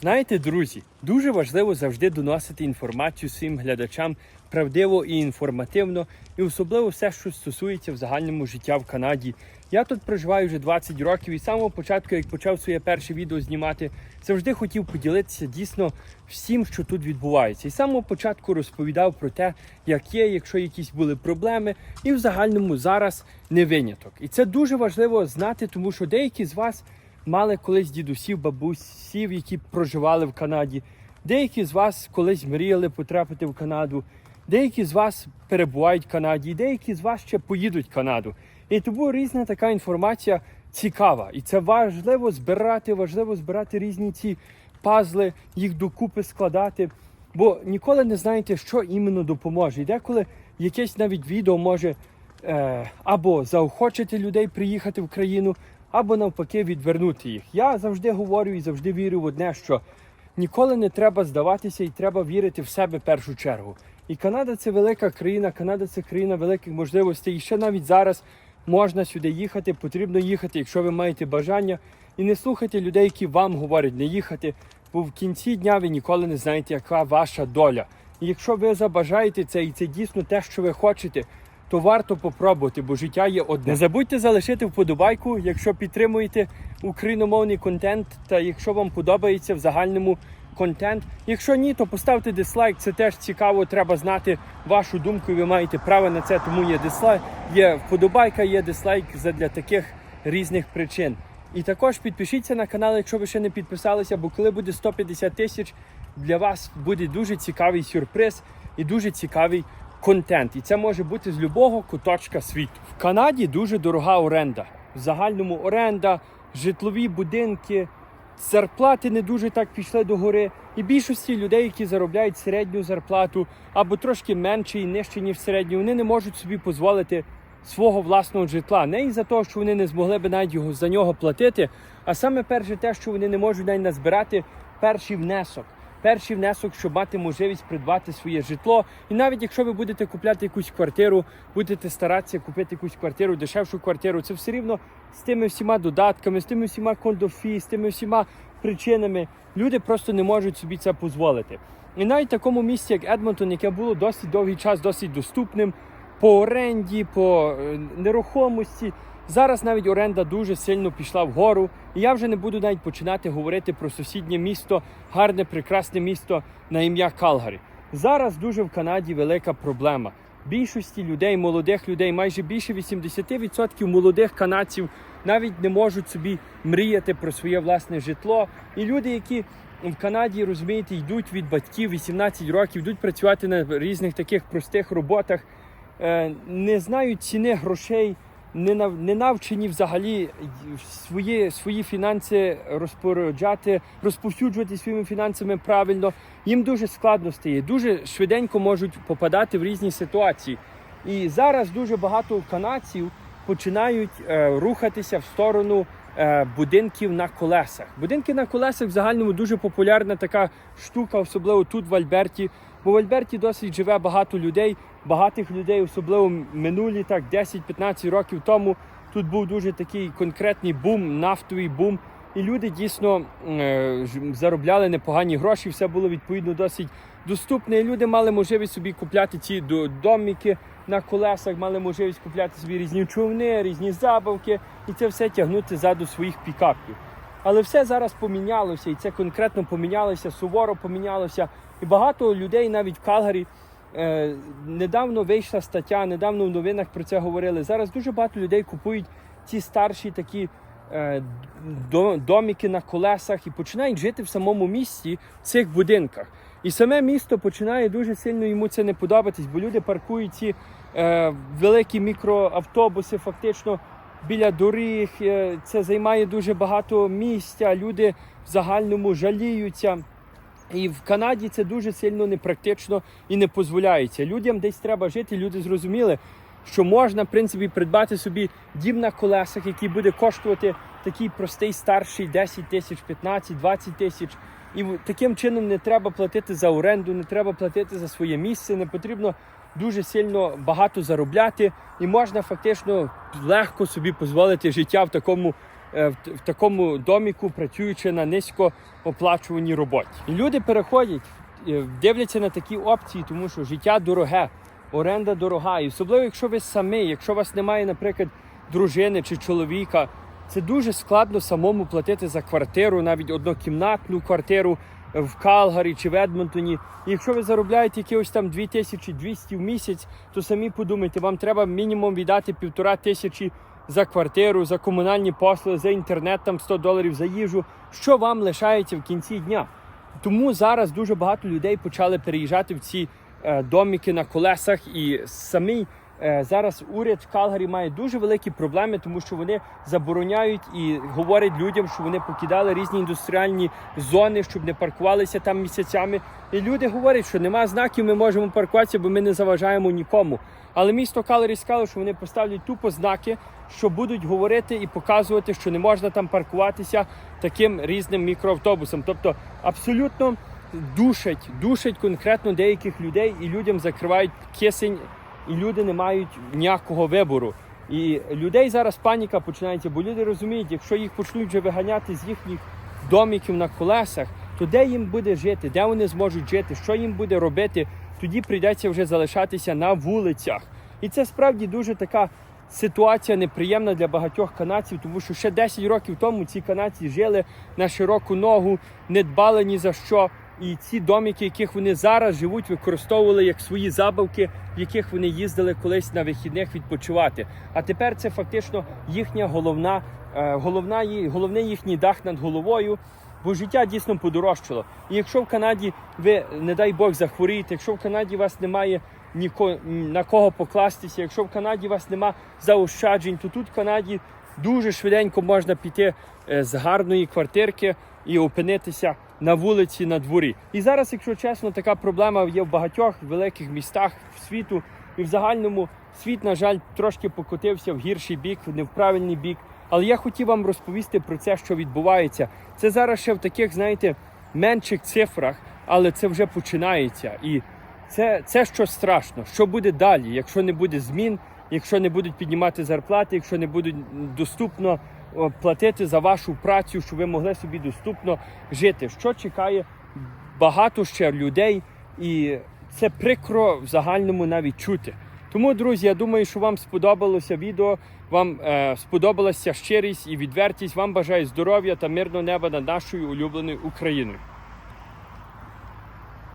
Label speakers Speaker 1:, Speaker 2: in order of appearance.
Speaker 1: Знаєте, друзі, дуже важливо завжди доносити інформацію своїм глядачам правдиво і інформативно, і особливо все, що стосується в загальному життя в Канаді. Я тут проживаю вже 20 років, і з самого початку, як почав своє перше відео знімати, завжди хотів поділитися дійсно всім, що тут відбувається. І з самого початку розповідав про те, як є, якщо якісь були проблеми, і в загальному зараз не виняток. І це дуже важливо знати, тому що деякі з вас мали колись дідусів, бабусів, які проживали в Канаді. Деякі з вас колись мріяли потрапити в Канаду. Деякі з вас перебувають в Канаді, деякі з вас ще поїдуть в Канаду. І тому різна така інформація цікава. І це важливо збирати, важливо збирати різні ці пазли, їх докупи складати. Бо ніколи не знаєте, що іменно допоможе. І деколи якесь навіть відео може е, або заохочити людей приїхати в країну, або навпаки відвернути їх. Я завжди говорю і завжди вірю в одне, що ніколи не треба здаватися і треба вірити в себе в першу чергу. І Канада це велика країна, Канада це країна великих можливостей. І ще навіть зараз можна сюди їхати, потрібно їхати, якщо ви маєте бажання. І не слухайте людей, які вам говорять не їхати, бо в кінці дня ви ніколи не знаєте, яка ваша доля. І якщо ви забажаєте це, і це дійсно те, що ви хочете, то варто попробувати, бо життя є одне. Не забудьте залишити вподобайку, якщо підтримуєте україномовний контент, та якщо вам подобається в загальному контент. Якщо ні, то поставте дизлайк. Це теж цікаво. Треба знати вашу думку. і Ви маєте право на це, тому є дизлайк, є вподобайка, є дизлайк для таких різних причин. І також підпишіться на канал, якщо ви ще не підписалися, бо коли буде 150 тисяч, для вас буде дуже цікавий сюрприз і дуже цікавий контент. І це може бути з любого куточка світу. В Канаді дуже дорога оренда. В загальному оренда, житлові будинки, зарплати не дуже так пішли до гори. І більшості людей, які заробляють середню зарплату або трошки менше і нижче, ніж середню, вони не можуть собі дозволити свого власного житла. Не із-за того, що вони не змогли би навіть його за нього платити, а саме перше те, що вони не можуть навіть назбирати перший внесок. Перший внесок, щоб мати можливість придбати своє житло. І навіть якщо ви будете купляти якусь квартиру, будете старатися купити якусь квартиру, дешевшу квартиру, це все рівно з тими всіма додатками, з тими всіма кондофі, з тими всіма причинами. Люди просто не можуть собі це дозволити. І навіть в такому місці, як Едмонтон, яке було досить довгий час, досить доступним по оренді, по е, нерухомості. Зараз навіть оренда дуже сильно пішла вгору. І я вже не буду навіть починати говорити про сусіднє місто, гарне, прекрасне місто на ім'я Калгарі. Зараз дуже в Канаді велика проблема. Більшості людей, молодих людей, майже більше 80% молодих канадців навіть не можуть собі мріяти про своє власне житло. І люди, які в Канаді, розумієте, йдуть від батьків 18 років, йдуть працювати на різних таких простих роботах, е, не знають ціни грошей не нав- навчені взагалі свої, свої фінанси розпоряджати, розповсюджувати своїми фінансами правильно. Їм дуже складно стає, дуже швиденько можуть попадати в різні ситуації. І зараз дуже багато канадців починають е, рухатися в сторону е, будинків на колесах. Будинки на колесах в загальному дуже популярна така штука, особливо тут в Альберті. Бо в Альберті досить живе багато людей, багатих людей, особливо минулі так 10-15 років тому. Тут був дуже такий конкретний бум, нафтовий бум. І люди дійсно е, заробляли непогані гроші, все було відповідно досить доступне. І люди мали можливість собі купляти ці до- доміки на колесах, мали можливість купляти собі різні човни, різні забавки, і це все тягнути ззаду своїх пікапів. Але все зараз помінялося, і це конкретно помінялося, суворо помінялося. І багато людей навіть в Калгарі недавно вийшла стаття, недавно в новинах про це говорили. Зараз дуже багато людей купують ці старші такі е, доміки на колесах і починають жити в самому місті в цих будинках. І саме місто починає дуже сильно йому це не подобатись, бо люди паркують ці е, великі мікроавтобуси фактично біля доріг. е, Це займає дуже багато місця. Люди в загальному жаліються. І в Канаді це дуже сильно непрактично і не дозволяється. Людям десь треба жити. Люди зрозуміли, що можна в принципі придбати собі дім на колесах, який буде коштувати такий простий старший 10 тисяч, 15, 20 тисяч. І таким чином не треба платити за оренду, не треба платити за своє місце, не потрібно дуже сильно багато заробляти, і можна фактично легко собі дозволити життя в такому в, такому доміку, працюючи на низькооплачуваній роботі. І люди переходять, е, дивляться на такі опції, тому що життя дороге, оренда дорога. І особливо, якщо ви самі, якщо у вас немає, наприклад, дружини чи чоловіка, це дуже складно самому платити за квартиру, навіть однокімнатну квартиру е, в Калгарі чи в Едмонтоні. І якщо ви заробляєте якихось там 2200 в місяць, то самі подумайте, вам треба мінімум віддати півтора тисячі за квартиру, за комунальні послуги, за інтернет, там 100 доларів за їжу. Що вам лишається в кінці дня? Тому зараз дуже багато людей почали переїжджати в ці е, доміки на колесах, і самий е, зараз уряд в Калгарі має дуже великі проблеми, тому що вони забороняють і говорять людям, що вони покидали різні індустріальні зони, щоб не паркувалися там місяцями. І люди говорять, що нема знаків, ми можемо паркуватися, бо ми не заважаємо нікому. Але місто Калгарі сказало, що вони поставлять тупо знаки, що будуть говорити і показувати, що не можна там паркуватися таким різним мікроавтобусом. Тобто абсолютно душать, душать конкретно деяких людей, і людям закривають кисень, і люди не мають ніякого вибору. І людей зараз паніка починається, бо люди розуміють, якщо їх почнуть вже виганяти з їхніх домиків на колесах, то де їм буде жити, де вони зможуть жити, що їм буде робити, тоді прийдеться вже залишатися на вулицях. І це справді дуже така ситуація неприємна для багатьох канадців, тому що ще 10 років тому ці канадці жили на широку ногу, не дбали ні за що. І ці домики, яких вони зараз живуть, використовували як свої забавки, в яких вони їздили колись на вихідних відпочивати. А тепер це фактично їхня головна, е, головна головний їхній дах над головою. Бо життя дійсно подорожчало. І якщо в Канаді ви, не дай Бог, захворієте, якщо в Канаді вас немає ніко, на кого покластися, якщо в Канаді вас нема заощаджень, то тут в Канаді дуже швиденько можна піти е, з гарної квартирки і опинитися на вулиці на дворі. І зараз, якщо чесно, така проблема є в багатьох великих містах світу. І в загальному світ, на жаль, трошки покотився в гірший бік, не в правильний бік. Але я хотів вам розповісти про це, що відбувається. Це зараз ще в таких, знаєте, менших цифрах, але це вже починається. І це, це що страшно. Що буде далі, якщо не буде змін, якщо не будуть піднімати зарплати, якщо не будуть доступно платити за вашу працю, щоб ви могли собі доступно жити. Що чекає багато ще людей, і це прикро в загальному навіть чути. Тому, друзі, я думаю, що вам сподобалося відео, вам е, сподобалася щирість і відвертість. Вам бажаю здоров'я та мирного неба над нашою улюбленою Україною.